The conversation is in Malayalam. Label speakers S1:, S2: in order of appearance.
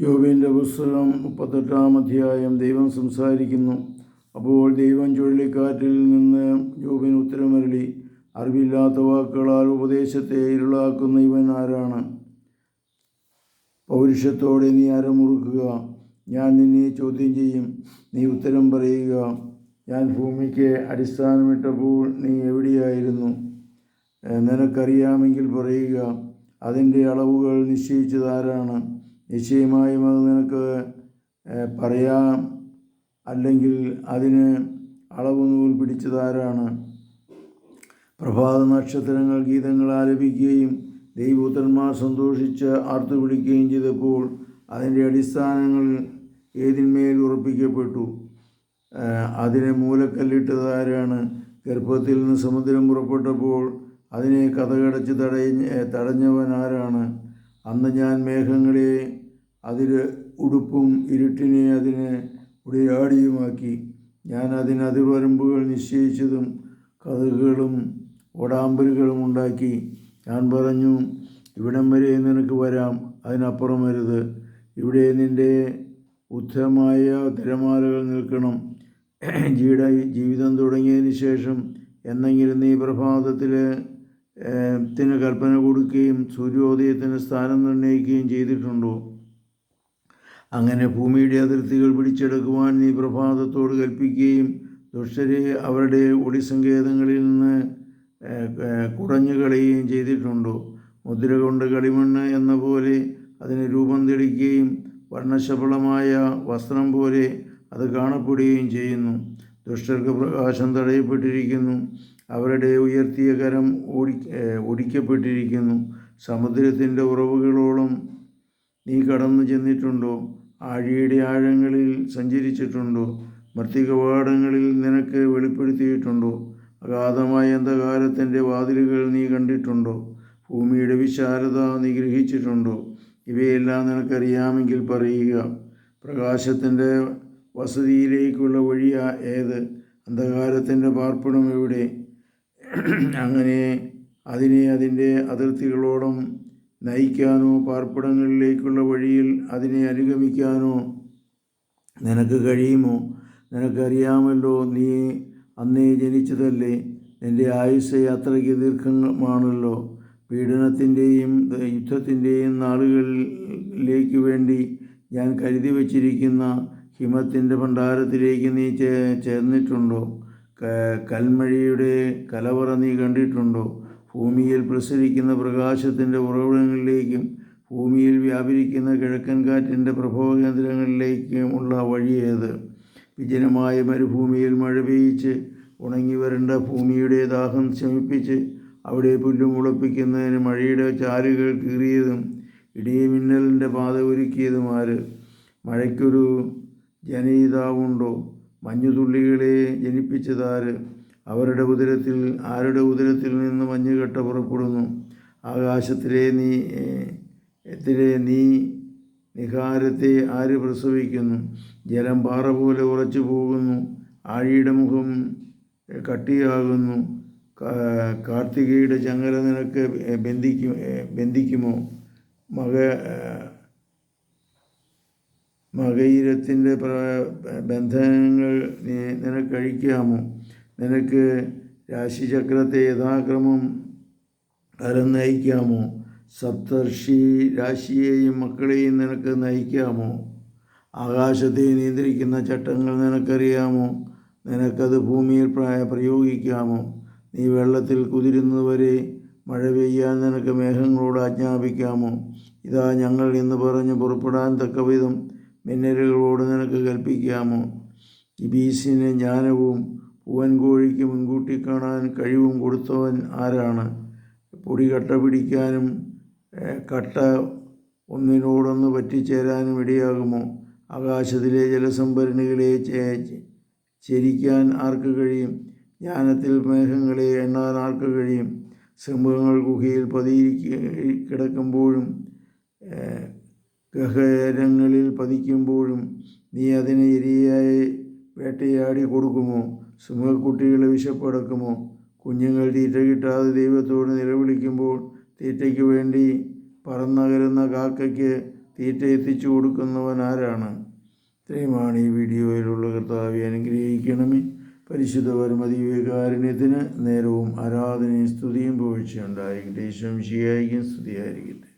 S1: യോബിന്റെ പുസ്തകം മുപ്പത്തെട്ടാം അധ്യായം ദൈവം സംസാരിക്കുന്നു. അപ്പോൾ ദൈവം ചുഴലിക്കാറ്റിൽ നിന്ന് യോബിന് ഉത്തരമരളി. അറിവില്ലാത്ത വാക്കുകളാൽ ഉപദേശത്തെ ഇരുളാക്കുന്ന ഇവൻ ആരാണ്? പൗരുഷത്തോടെ നീ അരമുറുക്കുക. ഞാൻ നിന്നെ ചോദ്യം ചെയ്യും. നീ ഉത്തരം പറയുക. ഞാൻ ഭൂമിക്ക് അടിസ്ഥാനമിട്ടപ്പോൾ നീ എവിടെയായിരുന്നു? നിനക്കറിയാമെങ്കിൽ പറയുക. അതിന്റെ അളവുകൾ നിശ്ചയിച്ചത് ആരാണ്? നിശ്ചയമായും അത് നിനക്ക് പറയാം. അല്ലെങ്കിൽ അതിന് അളവ് നൂൽ പിടിച്ചതാരാണ്? പ്രഭാത നക്ഷത്രങ്ങൾ ഗീതങ്ങൾ ആലപിക്കുകയും ദൈവപുത്രന്മാർ സന്തോഷിച്ച് ആർത്തു പിടിക്കുകയും ചെയ്തപ്പോൾ അതിന്റെ അടിസ്ഥാനങ്ങൾ ഏതിന്മേൽ ഉറപ്പിക്കപ്പെട്ടു? അതിനെ മൂലക്കല്ലിട്ടതാരാണ്? ഗർഭത്തിൽ നിന്ന് സമുദ്രം പുറപ്പെട്ടപ്പോൾ അതിനെ കഥകടച്ച് തടയ തടഞ്ഞവൻ ആരാണ് അന്ന് ഞാൻ മേഘങ്ങളെ അതിൽ ഉടുപ്പും ഇരുട്ടിനെ അതിന് ഉടയാടിയുമാക്കി. ഞാൻ അതിന് അതിർവരമ്പുകൾ നിശ്ചയിച്ചതും കഥകളും ഓടാമ്പലുകളും ഉണ്ടാക്കി. ഞാൻ പറഞ്ഞു ഇവിടം വരെ നിനക്ക് വരാം അതിനപ്പുറം വരുത് ഇവിടെ നിന്റെ ഉദ്ധമായ തിരമാലകൾ നിൽക്കണം. ജീട ജീവിതം തുടങ്ങിയതിന് ശേഷം എന്നെങ്കിലും നീ പ്രഭാതത്തിൽ ത്തിന് കൽപ്പന കൊടുക്കുകയും സൂര്യോദയത്തിന് സ്ഥാനം നിർണയിക്കുകയും ചെയ്തിട്ടുണ്ടോ? അങ്ങനെ ഭൂമിയുടെ അതിർത്തികൾ പിടിച്ചെടുക്കുവാൻ നീ പ്രഭാതത്തോട് കൽപ്പിക്കുകയും ദുഷ്ടരെ അവരുടെ ഒളിസങ്കേതങ്ങളിൽ നിന്ന് കുടഞ്ഞു കളയുകയും ചെയ്തിട്ടുണ്ടോ? മുദ്ര കൊണ്ട് കളിമണ്ണ് എന്ന പോലെ അതിന് രൂപം തെളിക്കുകയും വർണശബളമായ വസ്ത്രം പോലെ അത് കാണപ്പെടുകയും ചെയ്യുന്നു. ദുഷ്ടർക്ക് പ്രകാശം തടയപ്പെട്ടിരിക്കുന്നു. അവരുടെ ഉയർത്തിയ കരം ഓടി ഒടിക്കപ്പെട്ടിരിക്കുന്നു. സമുദ്രത്തിന്റെ ഉറവുകളോളം നീ കടന്നു ചെന്നിട്ടുണ്ടോ? ആഴിയുടെ ആഴങ്ങളിൽ സഞ്ചരിച്ചിട്ടുണ്ടോ? മർത്തികവാടങ്ങളിൽ നിനക്ക് വെളിപ്പെടുത്തിയിട്ടുണ്ടോ? അഗാധമായ അന്ധകാരത്തിന്റെ വാതിലുകൾ നീ കണ്ടിട്ടുണ്ടോ? ഭൂമിയുടെ വിശാലത നീ ഗ്രഹിച്ചിട്ടുണ്ടോ? ഇവയെല്ലാം നിനക്കറിയാമെങ്കിൽ പറയുക പ്രകാശത്തിന്റെ വസതിയിലേക്കുള്ള വഴിയാ ഏത്? അന്ധകാരത്തിന്റെ പാർപ്പിടം എവിടെ? അങ്ങനെ അതിനെ അതിന്റെ അതിർത്തികളോളം നയിക്കാനോ പാർപ്പിടങ്ങളിലേക്കുള്ള വഴിയിൽ അതിനെ അനുഗമിക്കാനോ നിനക്ക് കഴിയുമോ? നിനക്കറിയാമല്ലോ നീ അന്നേ ജനിച്ചതല്ലേ? നിന്റെ ആയുസ് യാത്രയ്ക്ക് ദീർഘമാണല്ലോ. പീഡനത്തിന്റെയും യുദ്ധത്തിന്റെയും നാളുകളിലേക്ക് വേണ്ടി ഞാൻ കരുതി വച്ചിരിക്കുന്ന ഹിമത്തിന്റെ ഭണ്ഡാരത്തിലേക്ക് നീ ചേ ചേർന്നിട്ടുണ്ടോ? കൽമഴയുടെ കലവറ നീ കണ്ടിട്ടുണ്ടോ? ഭൂമിയിൽ പ്രസരിക്കുന്ന പ്രകാശത്തിന്റെ ഉറവിടങ്ങളിലേക്കും ഭൂമിയിൽ വ്യാപരിക്കുന്ന കിഴക്കൻ കാറ്റിന്റെ പ്രഭവകേന്ദ്രങ്ങളിലേക്കുമുള്ള വഴിയേത് വിജനമായ മരുഭൂമിയിൽ മഴ പെയ്യിച്ച് ഉണങ്ങി വരേണ്ട ഭൂമിയുടെ ദാഹം ശമിപ്പിച്ച് അവിടെ പുല്ലും മുളപ്പിക്കുന്നതിന് മഴയുടെ ചാലുകൾ കീറിയതും ഇടിമിന്നലിന്റെ പാത ഒരുക്കിയതുമാർ മഴയ്ക്കൊരു ജനയിതാവുണ്ടോ? മഞ്ഞുതുള്ളികളെ ജനിപ്പിച്ചതാര്? അവരുടെ ഉദരത്തിൽ ആരുടെ ഉദരത്തിൽ നിന്ന് മഞ്ഞുകെട്ട പുറപ്പെടുന്നു? ആകാശത്തിലെ നീ എത്തിലെ നീ നിഹാരത്തെ ആര് പ്രസവിക്കുന്നു? ജലം പാറ പോലെ ഉറച്ചു പോകുന്നു. ആഴിയുടെ മുഖം കട്ടിയാകുന്നു. കാർത്തികയുടെ ചങ്ങല നിനക്ക് ബന്ധിക്കും ബന്ധിക്കുമോ? മക മകയിരത്തിന്റെ ബന്ധനങ്ങൾ നീ നിനക്ക് രാശിചക്രത്തെ യഥാക്രമം കരം നയിക്കാമോ? സപ്തർഷി രാശിയെയും മക്കളെയും നിനക്ക് നയിക്കാമോ? ആകാശത്തെ നിയന്ത്രിക്കുന്ന ചട്ടങ്ങൾ നിനക്കറിയാമോ? നിനക്കത് ഭൂമിയിൽ പ്രായ പ്രയോഗിക്കാമോ? നീ വെള്ളത്തിൽ കുതിരുന്നതുവരെ മഴ പെയ്യാൻ നിനക്ക് മേഘങ്ങളോട് ആജ്ഞാപിക്കാമോ? ഇതാ ഞങ്ങൾ എന്ന് പറഞ്ഞ് പുറപ്പെടാൻ തക്കവിധം മിന്നലുകളോട് നിനക്ക് കൽപ്പിക്കാമോ? ഇബീസിന് ജ്ഞാനവും പൂവൻകോഴിക്ക് മുൻകൂട്ടി കാണാൻ കഴിവും കൊടുത്തവൻ ആരാണ്? പൊടി കട്ട പിടിക്കാനും കട്ട ഒന്നിനോടൊന്ന് പറ്റിച്ചേരാനും ഇടയാകുമോ? ആകാശത്തിലെ ജലസംഭരണികളെ ചേരിക്കാൻ ആർക്ക് കഴിയും? ജ്ഞാനത്തിൽ മേഘങ്ങളെ എണ്ണാൻ ആർക്ക് കഴിയും? സിംഹങ്ങൾ ഗുഹയിൽ പതിയിരിക്ക കിടക്കുമ്പോഴും ഗഹരങ്ങളിൽ പതിക്കുമ്പോഴും നീ അതിനെ ഇരയായി വേട്ടയാടി കൊടുക്കുമോ? സിംഹക്കുട്ടികളെ വിശപ്പടക്കുമോ? കുഞ്ഞുങ്ങൾ തീറ്റ കിട്ടാതെ ദൈവത്തോട് നിലവിളിക്കുമ്പോൾ തീറ്റയ്ക്ക് വേണ്ടി പറന്നകരുന്ന കാക്കയ്ക്ക് തീറ്റ എത്തിച്ചു കൊടുക്കുന്നവൻ ആരാണ്? ഇത്രയുമാണ് ഈ വീഡിയോയിലുള്ള കർത്താവെ അനുഗ്രഹിക്കണമേ. പരിശുദ്ധ പരമതി വിവേകാരുണ്യത്തിന് നേരവും ആരാധനയും സ്തുതിയും പോഴ്ചയുണ്ടായിരിക്കട്ടെ. ശംശിയായിരിക്കും സ്തുതിയായിരിക്കട്ടെ.